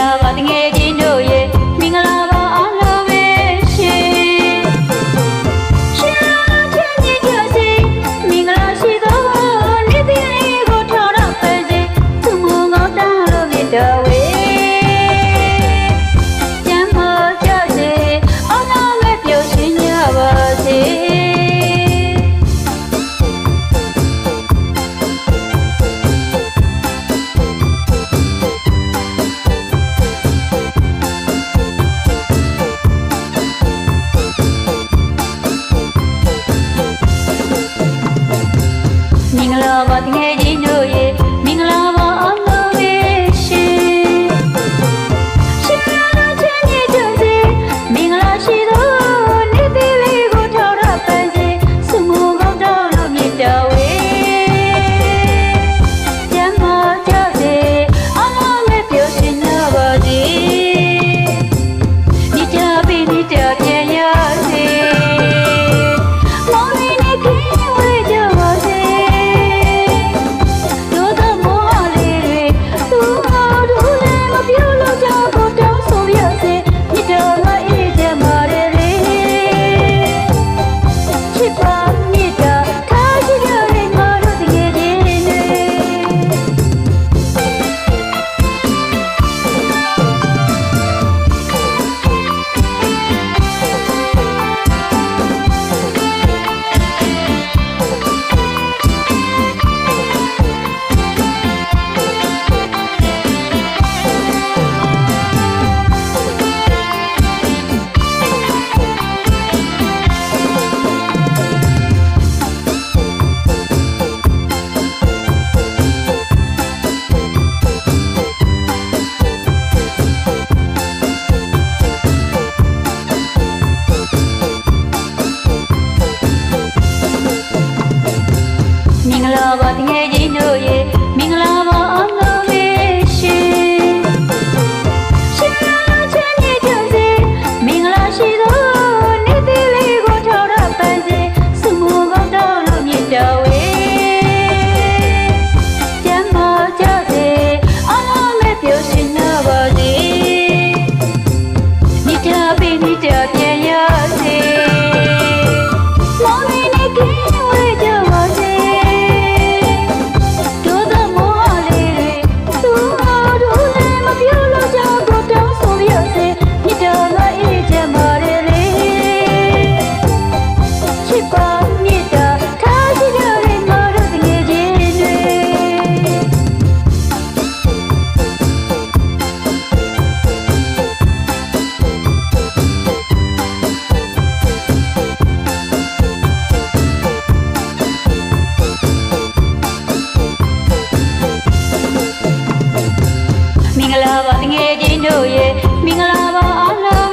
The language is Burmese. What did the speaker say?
တာပါတငယ် lò bật nghe đi nơi ပါတငယ်ချင်းတို့ရဲ့ လာပါငယ်ချင်းတို့ရဲ့မင်္ဂလာပါအားလုံး